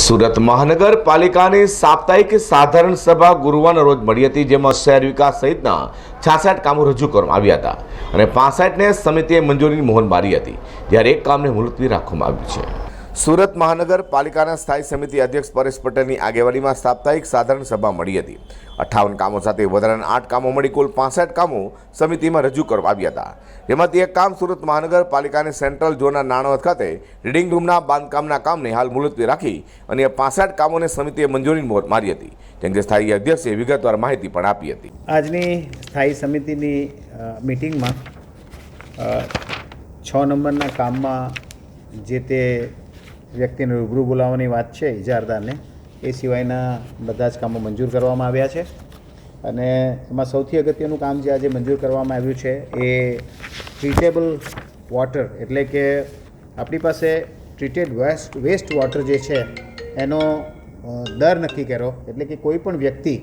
સુરત મહાનગરપાલિકાની સાપ્તાહિક સાધારણ સભા ગુરુવારના રોજ મળી હતી, જેમાં શહેર વિકાસ સહિતના છાસઠ કામો રજૂ કરવામાં આવ્યા હતા અને પાસઠને સમિતિએ મંજૂરીની મોહર મારી હતી, જ્યારે એક કામને મુલતવી રાખવામાં આવ્યું છે. સુરત મહાનગરપાલિકાના સ્થાયી સમિતિ અધ્યક્ષ પરેશ પટેલની આગેવાનીમાં સાપ્તાહિક સાધારણ સભા મળી હતી. અઠ્ઠાવન કામો સાથે વધારાના આઠ કામો મળી કુલ પાસઠ કામો સમિતિમાં રજૂ કરવા આવ્યા હતા. જેમાંથી એક કામ સુરત મહાનગરપાલિકાની સેન્ટ્રલ ઝોનના નાણાવત ખાતે રીડિંગ રૂમના બાંધકામના કામને હાલ મુલતવી રાખી અને પાસઠ કામોને સમિતિએ મંજૂરીની મોહર મારી હતી, જેમ કે સ્થાયી અધ્યક્ષે વિગતવાર માહિતી પણ આપી હતી. આજની સ્થાયી સમિતિની મિટિંગમાં છ નંબરના કામમાં જે તે વ્યક્તિને રૂબરૂ બોલાવવાની વાત છે ઇજારદારને. એ સિવાયના બધા જ કામો મંજૂર કરવામાં આવ્યા છે. અને એમાં સૌથી અગત્યનું કામ જે આજે મંજૂર કરવામાં આવ્યું છે એ ટ્રીટેબલ વોટર એટલે કે આપણી પાસે ટ્રીટેડ વેસ્ટ વેસ્ટ વોટર જે છે એનો દર નક્કી કર્યો. એટલે કે કોઈ પણ વ્યક્તિ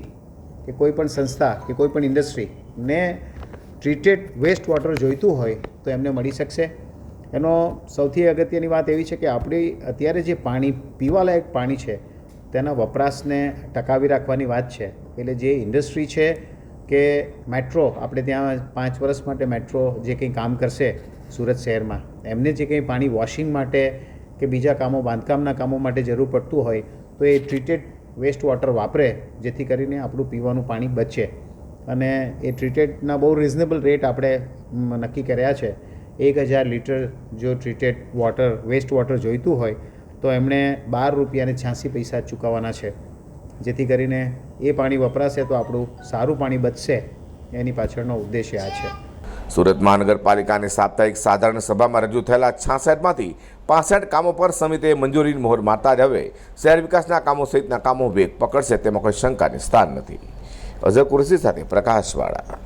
કે કોઈ પણ સંસ્થા કે કોઈ પણ ઇન્ડસ્ટ્રીને ટ્રીટેડ વેસ્ટ વોટર જોઈતું હોય તો એમને મળી શકશે. એનો સૌથી અગત્યની વાત એવી છે કે આપણી અત્યારે જે પાણી પીવાલાયક પાણી છે, તેના વપરાશને ટકાવી રાખવાની વાત છે. એટલે જે ઇન્ડસ્ટ્રી છે કે મેટ્રો, આપણે ત્યાં પાંચ વર્ષ માટે મેટ્રો જે કંઈ કામ કરશે સુરત શહેરમાં, એમને જે કંઈ પાણી વોશિંગ માટે કે બીજા કામો, બાંધકામના કામો માટે જરૂર પડતું હોય, તો એ ટ્રીટેડ વેસ્ટ વોટર વાપરે, જેથી કરીને આપણું પીવાનું પાણી બચે. અને એ ટ્રીટેડના બહુ રિઝનેબલ રેટ આપણે નક્કી કર્યા છે. એક હજાર લીટર જો ટ્રીટેડ વોટર વેસ્ટ વોટર જોઈતું હોય, તો એમણે બાર રૂપિયાને છ્યાસી પૈસા ચૂકવવાના છે. જેથી કરીને એ પાણી વપરાશે તો આપણું સારું પાણી બચશે, એની પાછળનો ઉદ્દેશ્ય આ છે. સુરત મહાનગરપાલિકાની સાપ્તાહિક સાધારણ સભામાં રજૂ થયેલા છાસઠમાંથી પાસઠ કામો પર સમિતિએ મંજૂરીની મોહર મારતા જ હવે શહેર વિકાસના કામો સહિતના કામો વેગ પકડશે તેમાં કોઈ શંકાને સ્થાન નથી. અઝર કુરશી સાથે પ્રકાશવાળા.